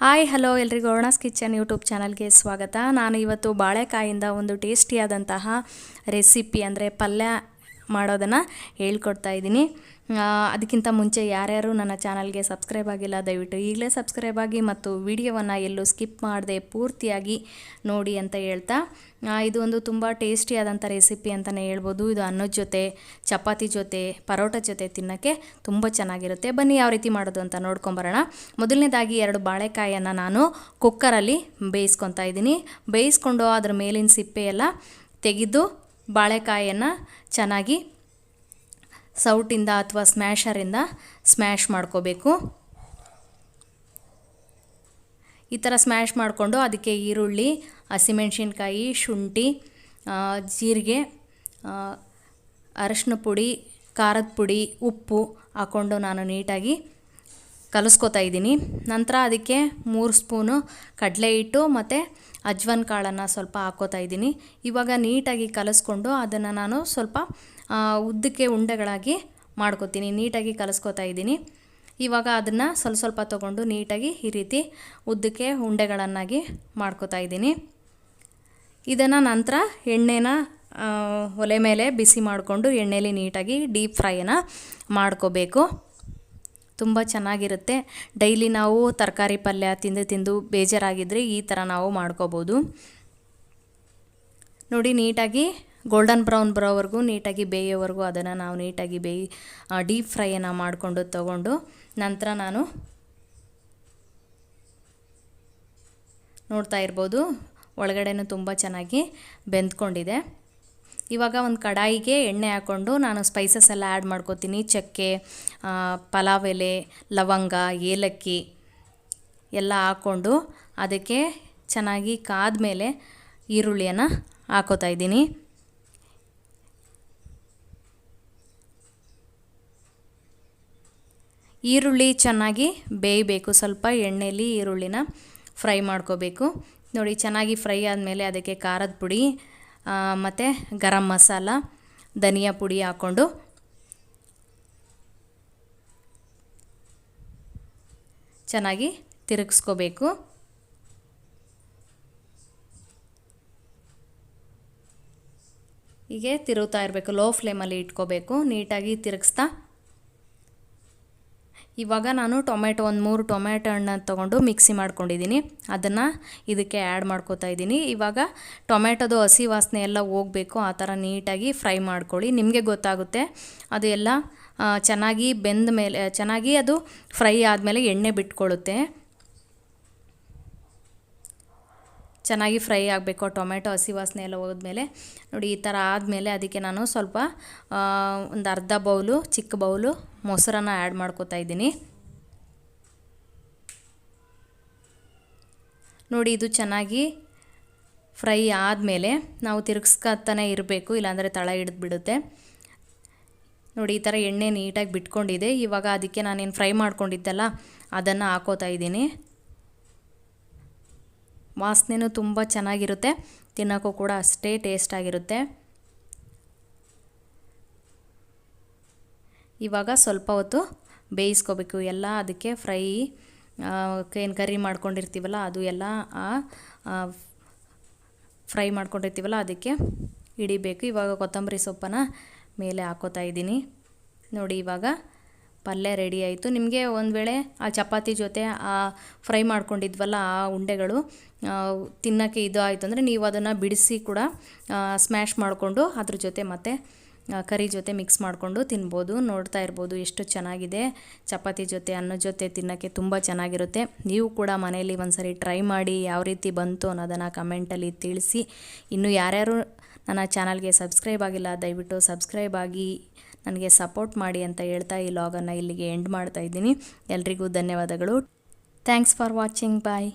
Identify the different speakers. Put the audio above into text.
Speaker 1: Hi, hello ಎಲ್ರಿಗೂ ಅರುಣಾಸ್ kitchen YouTube ಚಾನಲ್ಗೆ ಸ್ವಾಗತ. ನಾನು ಇವತ್ತು ಬಾಳೆಕಾಯಿಂದ ಒಂದು ಟೇಸ್ಟಿಯಾದಂತಹ ರೆಸಿಪಿ, ಅಂದರೆ ಪಲ್ಯ ಮಾಡೋದನ್ನು ಹೇಳ್ಕೊಡ್ತಾ ಇದ್ದೀನಿ. ಅದಕ್ಕಿಂತ ಮುಂಚೆ ಯಾರ್ಯಾರು ನನ್ನ ಚಾನಲ್ಗೆ ಸಬ್ಸ್ಕ್ರೈಬ್ ಆಗಿಲ್ಲ, ದಯವಿಟ್ಟು ಈಗಲೇ ಸಬ್ಸ್ಕ್ರೈಬ್ ಆಗಿ ಮತ್ತು ವಿಡಿಯೋವನ್ನು ಎಲ್ಲೂ ಸ್ಕಿಪ್ ಮಾಡದೆ ಪೂರ್ತಿಯಾಗಿ ನೋಡಿ ಅಂತ ಹೇಳ್ತಾ ಇದು ಒಂದು ತುಂಬ ಟೇಸ್ಟಿಯಾದಂಥ ರೆಸಿಪಿ ಅಂತಲೇ ಹೇಳ್ಬೋದು. ಇದು ಅನ್ನದ ಜೊತೆ, ಚಪಾತಿ ಜೊತೆ, ಪರೋಟ ಜೊತೆ ತಿನ್ನೋಕ್ಕೆ ತುಂಬ ಚೆನ್ನಾಗಿರುತ್ತೆ. ಬನ್ನಿ ಯಾವ ರೀತಿ ಮಾಡೋದು ಅಂತ ನೋಡ್ಕೊಂಬರೋಣ. ಮೊದಲನೇದಾಗಿ ಎರಡು ಬಾಳೆಕಾಯಿಯನ್ನು ನಾನು ಕುಕ್ಕರಲ್ಲಿ ಬೇಯಿಸ್ಕೊತಾ ಇದ್ದೀನಿ. ಬೇಯಿಸ್ಕೊಂಡು ಅದ್ರ ಮೇಲಿನ ಸಿಪ್ಪೆ ಎಲ್ಲ ತೆಗೆದು ಬಾಳೆಕಾಯಿಯನ್ನು ಚೆನ್ನಾಗಿ ಸೌಟಿಂದ ಅಥವಾ ಸ್ಮ್ಯಾಶರಿಂದ ಸ್ಮ್ಯಾಶ್ ಮಾಡ್ಕೋಬೇಕು. ಈ ಥರ ಸ್ಮ್ಯಾಶ್ ಮಾಡಿಕೊಂಡು ಅದಕ್ಕೆ ಈರುಳ್ಳಿ ಹಸಿಮೆಣ್ಸಿನ್ಕಾಯಿ ಶುಂಠಿ ಜೀರಿಗೆ ಅರಶಿನ ಪುಡಿ, ಖಾರದ ಪುಡಿ, ಉಪ್ಪು ಹಾಕ್ಕೊಂಡು ನಾನು ನೀಟಾಗಿ ಕಲಿಸ್ಕೊತಾ ಇದ್ದೀನಿ. ನಂತರ ಅದಕ್ಕೆ ಮೂರು ಸ್ಪೂನು ಕಡಲೆ ಹಿಟ್ಟು ಮತ್ತು ಅಜ್ವನ್ ಕಾಳನ್ನು ಸ್ವಲ್ಪ ಹಾಕೋತಾ ಇದ್ದೀನಿ. ಇವಾಗ ನೀಟಾಗಿ ಕಲಿಸ್ಕೊಂಡು ಅದನ್ನು ನಾನು ಸ್ವಲ್ಪ ಉದ್ದಕ್ಕೆ ಉಂಡೆಗಳಾಗಿ ಮಾಡ್ಕೊತೀನಿ. ನೀಟಾಗಿ ಕಲಿಸ್ಕೊತಾ ಇದ್ದೀನಿ. ಇವಾಗ ಅದನ್ನು ಸ್ವಲ್ಪ ಸ್ವಲ್ಪ ತೊಗೊಂಡು ನೀಟಾಗಿ ಈ ರೀತಿ ಉದ್ದಕ್ಕೆ ಉಂಡೆಗಳನ್ನಾಗಿ ಮಾಡ್ಕೊತಾ ಇದ್ದೀನಿ. ಇದನ್ನು ನಂತರ ಎಣ್ಣೆನ ಒಲೆ ಮೇಲೆ ಬಿಸಿ ಮಾಡಿಕೊಂಡು ಎಣ್ಣೆಯಲ್ಲಿ ನೀಟಾಗಿ ಡೀಪ್ ಫ್ರೈನ ಮಾಡ್ಕೋಬೇಕು. ತುಂಬ ಚೆನ್ನಾಗಿರುತ್ತೆ. ಡೈಲಿ ನಾವು ತರಕಾರಿ ಪಲ್ಯ ತಿಂದು ತಿಂದು ಬೇಜಾರಾಗಿದ್ದರೆ ಈ ಥರ ನಾವು ಮಾಡ್ಕೋಬೋದು. ನೋಡಿ, ನೀಟಾಗಿ ಗೋಲ್ಡನ್ ಬ್ರೌನ್ ಬರೋವರೆಗೂ, ನೀಟಾಗಿ ಬೇಯೋವರೆಗೂ ಅದನ್ನು ನಾವು ನೀಟಾಗಿ ಬೇಯಿ ಡೀಪ್ ಫ್ರೈಯನ್ನು ಮಾಡಿಕೊಂಡು ತಗೊಂಡು ನಂತರ ನಾನು ನೋಡ್ತಾ ಇರ್ಬೋದು. ಒಳಗಡೆನೂ ತುಂಬ ಚೆನ್ನಾಗಿ ಬೆಂದ್ಕೊಂಡಿದೆ. ಇವಾಗ ಒಂದು ಕಡಾಯಿಗೆ ಎಣ್ಣೆ ಹಾಕ್ಕೊಂಡು ನಾನು ಸ್ಪೈಸಸ್ ಎಲ್ಲ ಆ್ಯಡ್ ಮಾಡ್ಕೋತೀನಿ. ಚಕ್ಕೆ ಪಲಾವ್ ಎಲೆ ಲವಂಗ, ಏಲಕ್ಕಿ ಎಲ್ಲ ಹಾಕ್ಕೊಂಡು ಅದಕ್ಕೆ ಚೆನ್ನಾಗಿ ಕಾದ ಮೇಲೆ ಈರುಳ್ಳಿಯನ್ನು ಹಾಕೋತಾ ಇದ್ದೀನಿ. ಈರುಳ್ಳಿ ಚೆನ್ನಾಗಿ ಬೇಯಬೇಕು. ಸ್ವಲ್ಪ ಎಣ್ಣೆಯಲ್ಲಿ ಈರುಳ್ಳಿನ ಫ್ರೈ ಮಾಡ್ಕೋಬೇಕು. ನೋಡಿ ಚೆನ್ನಾಗಿ ಫ್ರೈ ಆದಮೇಲೆ ಅದಕ್ಕೆ ಖಾರದ ಪುಡಿ ಮತ್ತು ಗರಂ ಮಸಾಲ, ಧನಿಯಾ ಪುಡಿ ಹಾಕ್ಕೊಂಡು ಚೆನ್ನಾಗಿ ತಿರುಗಿಸ್ಕೋಬೇಕು. ಹೀಗೆ ತಿರುಗ್ತಾ ಇರಬೇಕು, ಲೋ ಫ್ಲೇಮಲ್ಲಿ ಇಟ್ಕೋಬೇಕು, ನೀಟಾಗಿ ತಿರುಗಿಸ್ತಾ. ಇವಾಗ ನಾನು ಟೊಮೆಟೊ ಒಂದು ಮೂರು ಟೊಮೆಟೊ ಹಣ್ಣನ್ನು ತೊಗೊಂಡು ಮಿಕ್ಸಿ ಮಾಡ್ಕೊಂಡಿದ್ದೀನಿ ಅದನ್ನು ಇದಕ್ಕೆ ಆ್ಯಡ್ ಮಾಡ್ಕೋತಾ ಇದ್ದೀನಿ ಇವಾಗ ಟೊಮೆಟೊದು ಹಸಿ ವಾಸನೆ ಎಲ್ಲ ಹೋಗಬೇಕು, ಆ ಥರ ನೀಟಾಗಿ ಫ್ರೈ ಮಾಡ್ಕೊಳ್ಳಿ. ನಿಮಗೆ ಗೊತ್ತಾಗುತ್ತೆ, ಅದು ಎಲ್ಲ ಚೆನ್ನಾಗಿ ಬೆಂದ ಮೇಲೆ ಚೆನ್ನಾಗಿ ಅದು ಫ್ರೈ ಆದಮೇಲೆ ಎಣ್ಣೆ ಬಿಟ್ಕೊಳ್ಳುತ್ತೆ. ಚೆನ್ನಾಗಿ ಫ್ರೈ ಆಗಬೇಕು ಟೊಮೆಟೊ, ಹಸಿ ವಾಸನೆ ಎಲ್ಲ ಹೋದ್ಮೇಲೆ. ನೋಡಿ, ಈ ಥರ ಆದಮೇಲೆ ಅದಕ್ಕೆ ನಾನು ಸ್ವಲ್ಪ ಒಂದು ಅರ್ಧ ಬೌಲು, ಚಿಕ್ಕ ಬೌಲು ಮೊಸರನ್ನು ಆ್ಯಡ್ ಮಾಡ್ಕೋತಾ ಇದ್ದೀನಿ. ನೋಡಿ, ಇದು ಚೆನ್ನಾಗಿ ಫ್ರೈ ಆದಮೇಲೆ ನಾವು ತಿರುಗಿಸ್ಕೊತಾನೆ ಇರಬೇಕು, ಇಲ್ಲಾಂದರೆ ತಳ ಹಿಡಿದು ಬಿಡುತ್ತೆ. ನೋಡಿ, ಈ ಥರ ಎಣ್ಣೆ ನೀಟಾಗಿ ಬಿಟ್ಕೊಂಡಿದೆ. ಇವಾಗ ಅದಕ್ಕೆ ನಾನೇನು ಫ್ರೈ ಮಾಡ್ಕೊಂಡಿದ್ದಲ್ಲ, ಅದನ್ನು ಹಾಕೋತಾ ಇದ್ದೀನಿ. ವಾಸನೆನೂ ತುಂಬ ಚೆನ್ನಾಗಿರುತ್ತೆ. ತಿನ್ನೋಕ್ಕೂ ಕೂಡ ಅಷ್ಟೇ ಟೇಸ್ಟಾಗಿರುತ್ತೆ ಇವಾಗ ಸ್ವಲ್ಪ ಹೊತ್ತು ಬೇಯಿಸ್ಕೋಬೇಕು. ಎಲ್ಲ ಅದಕ್ಕೆ ಫ್ರೈ ಏನು ಕರಿ ಮಾಡ್ಕೊಂಡಿರ್ತೀವಲ್ಲ, ಅದು ಎಲ್ಲ ಫ್ರೈ ಮಾಡ್ಕೊಂಡಿರ್ತೀವಲ್ಲ, ಅದಕ್ಕೆ ಹಿಡಿಬೇಕು. ಇವಾಗ ಕೊತ್ತಂಬರಿ ಸೊಪ್ಪನ್ನು ಮೇಲೆ ಹಾಕೋತಾ ಇದ್ದೀನಿ. ನೋಡಿ ಇವಾಗ ಪಲ್ಯ ರೆಡಿ ಆಯಿತು. ನಿಮಗೆ ಒಂದು ವೇಳೆ ಆ ಚಪಾತಿ ಜೊತೆ ಆ ಫ್ರೈ ಮಾಡ್ಕೊಂಡಿದ್ವಲ್ಲ ಆ ಉಂಡೆಗಳು ತಿನ್ನೋಕ್ಕೆ ಇದು ಆಯಿತು ಅಂದರೆ ನೀವು ಅದನ್ನು ಬಿಡಿಸಿ ಕೂಡ ಸ್ಮ್ಯಾಶ್ ಮಾಡಿಕೊಂಡು ಅದ್ರ ಜೊತೆ ಮತ್ತೆ ಕರಿ ಜೊತೆ ಮಿಕ್ಸ್ ಮಾಡಿಕೊಂಡು ತಿನ್ಬೋದು. ನೋಡ್ತಾ ಇರ್ಬೋದು ಎಷ್ಟು ಚೆನ್ನಾಗಿದೆ. ಚಪಾತಿ ಜೊತೆ ಅನ್ನದ ಜೊತೆ ತಿನ್ನೋಕ್ಕೆ ತುಂಬ ಚೆನ್ನಾಗಿರುತ್ತೆ. ನೀವು ಕೂಡ ಮನೆಯಲ್ಲಿ ಒಂದ್ಸರಿ ಟ್ರೈ ಮಾಡಿ ಯಾವ ರೀತಿ ಬಂತು ಅನ್ನೋದನ್ನು ಕಮೆಂಟಲ್ಲಿ ತಿಳಿಸಿ. ಇನ್ನು ಯಾರ್ಯಾರು ನನ್ನ ಚಾನಲ್ಗೆ ಸಬ್ಸ್ಕ್ರೈಬ್ ಆಗಿಲ್ಲ, ದಯವಿಟ್ಟು ಸಬ್ಸ್ಕ್ರೈಬ್ ಆಗಿ ನನಗೆ ಸಪೋರ್ಟ್ ಮಾಡಿ ಅಂತ ಹೇಳ್ತಾ ಈ ಲಾಗನ್ನು ಇಲ್ಲಿಗೆ ಎಂಡ್ ಮಾಡ್ತಾ ಇದ್ದೀನಿ. ಎಲ್ರಿಗೂ ಧನ್ಯವಾದಗಳು. Thanks for watching bye